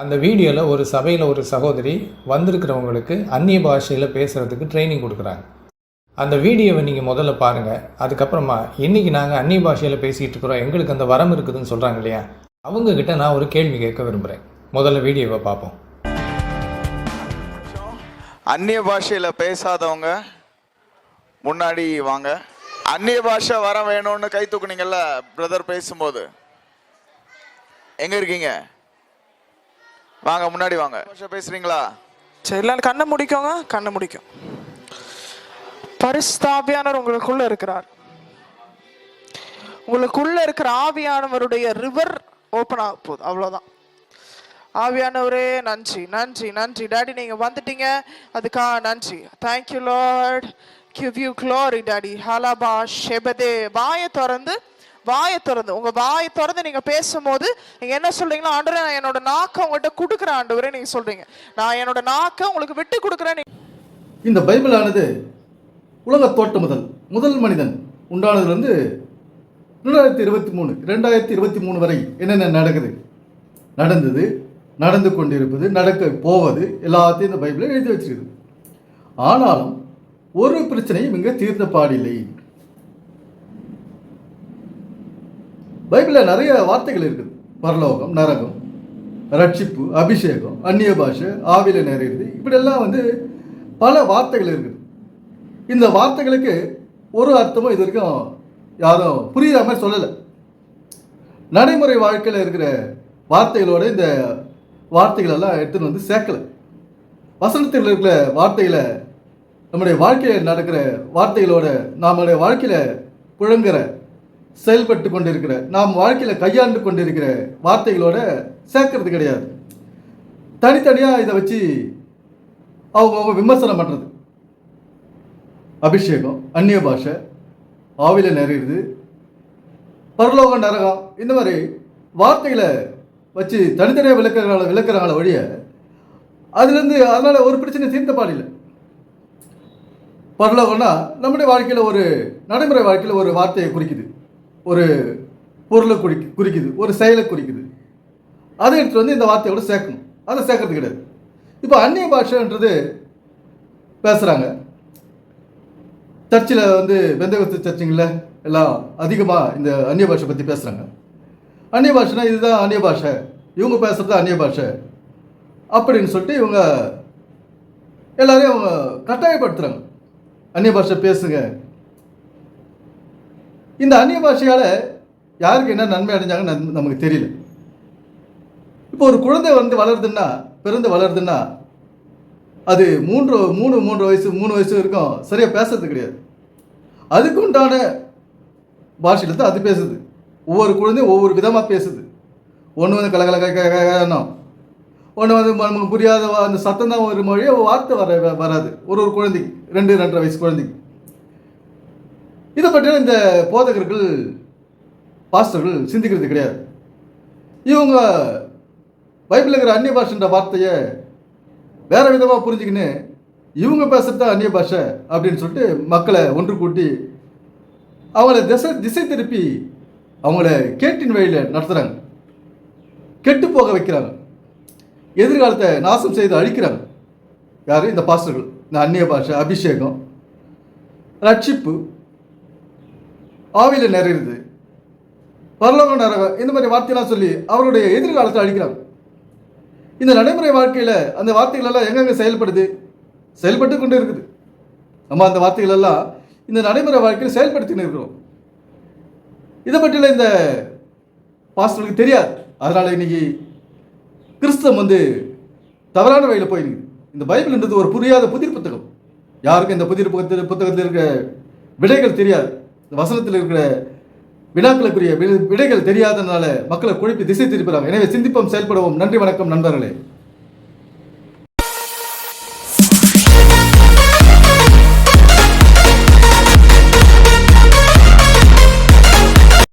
அந்த வீடியோவில் ஒரு சபையில் ஒரு சகோதரி வந்திருக்கிறவங்களுக்கு அந்நிய பாஷையில் பேசுகிறதுக்கு ட்ரைனிங் கொடுக்குறாங்க. அந்த வீடியோவை நீங்கள் முதல்ல பாருங்கள் அதுக்கப்புறமா இன்றைக்கி நாங்கள் அந்நிய பாஷையில் பேசிகிட்டு இருக்கிறோம். எங்களுக்கு அந்த வரம் இருக்குதுன்னு சொல்கிறாங்க இல்லையா? அவங்கக்கிட்ட நான் ஒரு கேள்வி கேட்க விரும்புகிறேன் முதல்ல வீடியோவை பார்ப்போம் அந்நிய பாஷையில் பேசாதவங்க முன்னாடி வாங்க. அந்நிய பாஷை வர வேணும்னு கை தூக்குனீங்கல்ல பிரதர் பேசும்போது. எங்கே இருக்கீங்க? வாங்க முன்னாடி வாங்க. பேசுறீங்களா? சரி இல்லை கண்ணை முடிக்கோங்க கண்ணை முடிக்கும். பரிஸ்தாபியானவர் உங்களுக்குள்ள இருக்கிறார். உங்களுக்குள்ள இருக்கிற ஆவியானவருடைய ரிவர் ஓப்பன் ஆக போகுது. அவ்வளவுதான். ஆவியானவரே நன்றி நன்றி நன்றி. டாடி நீங்க வந்துட்டீங்க. அதுக்கா நன்றி. Thank you Lord give you glory daddy ஹலபா ஷெபதே. வாயை திறந்து வாயை திறந்து உங்க வாயை திறந்து நீங்க பேசும்போது நீங்க என்ன சொல்றீங்களோ ஆண்டவரே நான் என்னோட நாக்கை உங்கள்கிட்ட கொடுக்குறேன் ஆண்டவரே நீங்க சொல்றீங்க. நான் என்னோட நாக்கை உங்களுக்கு விட்டு கொடுக்குறேன் இந்த பைபிளானது உலக தோட்டம் முதல் முதல் மனிதன் உண்டானதுலேருந்து ரெண்டாயிரத்தி இருபத்தி மூணு ரெண்டாயிரத்தி இருபத்தி மூணு வரை என்னென்ன நடக்குது? நடந்தது நடந்து கொண்டிருப்பது நடக்க போவது எல்லாத்தையும் இந்த பைபிளில் எழுதி வச்சிருக்குது. ஆனாலும் ஒரு பிரச்சனையும் இங்கே தீர்ந்த பாடில்லை. பைபிளில் நிறைய வார்த்தைகள் இருக்குது. பரலோகம் நரகம் ரட்சிப்பு அபிஷேகம் அந்நிய பாஷை ஆவில நிறையுது இப்படியெல்லாம் வந்து பல வார்த்தைகள் இருக்குது. இந்த வார்த்தைகளுக்கு ஒரு அர்த்தமும் இது வரைக்கும் யாரும் புரியுற மாதிரி சொல்லலை. நடைமுறை வாழ்க்கையில் இருக்கிற வார்த்தைகளோட இந்த வார்த்தைகள் எல்லாம் எடுத்துன்னு வந்து சேர்க்கலை. வசனத்தில் இருக்கிற வார்த்தைகளை நம்முடைய வாழ்க்கையில் நடக்கிற வார்த்தைகளோட நம்முடைய வாழ்க்கையில் புழங்குற செயல்பட்டு கொண்டிருக்கிற நாம் வாழ்க்கையில் கையாண்டு கொண்டிருக்கிற வார்த்தைகளோட சேர்க்கறது கிடையாது. தனித்தனியாக இதை வச்சு அவங்கவுங்க விமர்சனம் பண்ணுறது அபிஷேகம் அந்நிய பாஷை ஆவில நிறையுது பரலோக நரகம் இந்த மாதிரி வார்த்தைகளை வச்சு தனித்தனியாக விளக்குறாங்கள விளக்குறாங்கள வழிய அதுலேருந்து அதனால் ஒரு பிரச்சனை தீர்த்த பாடில்லை பரலோகம்னா நம்முடைய வாழ்க்கையில் ஒரு நடைமுறை வாழ்க்கையில் ஒரு வார்த்தையை குறிக்குது. ஒரு பொருளை குறி குறிக்குது ஒரு செயலை குறிக்குது. அதை எடுத்துகிட்டு வந்து இந்த வார்த்தையோட சேர்க்கணும். அதை சேர்க்கறது கிடையாது. இப்போ அந்நிய பாஷைன்றது பேசுகிறாங்க சர்ச்சில் வந்து பெந்தகத்து சர்ச்சுங்களில் எல்லாம் அதிகமாக இந்த அந்நிய பாஷை பற்றி பேசுகிறாங்க அந்நிய பாஷைனா இதுதான் அந்நிய பாஷை. இவங்க பேசுகிறது அந்நிய பாஷை. அப்படின்னு சொல்லிட்டு இவங்க எல்லாரையும் அவங்க கட்டாயப்படுத்துகிறாங்க அந்நிய பாஷை பேசுங்க. இந்த அந்நிய பாஷையால் யாருக்கு என்ன நன்மை அடைஞ்சாங்கன்னு நம்- நமக்கு தெரியல. இப்போ ஒரு குழந்தை வந்து வளருதுன்னா பிறந்து வளருதுன்னா அது மூன்று மூணு மூன்று வயசு மூணு வயசு வரைக்கும் சரியாக பேசுறது கிடையாது. அதுக்கு உண்டான பாஷையில் தான் அது பேசுது. ஒவ்வொரு குழந்தையும் ஒவ்வொரு விதமாக பேசுது. ஒன்று வந்து கலகல கலகணும் ஒன்று வந்து நமக்கு புரியாத அந்த சத்தம் தான் ஒரு மொழியே வார்த்தை வர வ- வராது. ஒரு ஒரு குழந்தைக்கு ரெண்டு ரெண்டரை வயசு குழந்தைக்கு. இதை பற்றின இந்த போதகர்கள் பாஸ்டர்கள் சிந்திக்கிறது கிடையாது. இவங்க பைபிள் இருக்கிற அந்நிய பாஷன்ற வார்த்தையை வேறு விதமாக புரிஞ்சுக்கின்னு இவங்க பேசுகிறது தான் அந்நிய பாஷை அப்படின்னு சொல்லிட்டு மக்களை ஒன்று கூட்டி அவங்கள திசை திசை திருப்பி அவங்கள கேட்டின் வழியில் நடத்துகிறாங்க கெட்டு போக வைக்கிறாங்க. எதிர்காலத்தை நாசம் செய்து அழிக்கிறாங்க. யார்? இந்த பாஸ்டர்கள். இந்த அந்நிய பாஷை அபிஷேகம் ரட்சிப்பு ஆவியில் நிறையுது பரலோகம் நரகம் இந்த மாதிரி வார்த்தையெல்லாம் சொல்லி அவருடைய எதிர்காலத்தை அழிக்கிறாங்க இந்த நடைமுறை வாழ்க்கையில் அந்த வார்த்தைகள் எல்லாம் செயல்படுது? செயல்பட்டு கொண்டு இருக்குது. நம்ம அந்த வார்த்தைகள் எல்லாம் இந்த நடைமுறை வாழ்க்கையில் செயல்படுத்தின்னு இருக்கிறோம். இதை பற்றியில் இந்த பாஸ்டர்களுக்கு தெரியாது. அதனால் இன்னைக்கு கிறிஸ்தவம் வந்து தவறான வழியில் போயிருக்குது இந்த பைபிள்ன்றது ஒரு புரியாத புதிர் புத்தகம். யாருக்கும் இந்த புதிர் புத்தகத்தில் புத்தகத்தில் இருக்கிற விடைகள் தெரியாது. வசனத்தில் இருக்கிற வினாக்களுக்குரிய விடைகள் தெரியாதனால மக்களை குழப்பி திசை திருப்புறாங்க. எனவே சிந்திப்போம் செயல்படுவோம். நன்றி வணக்கம் நண்பர்களே.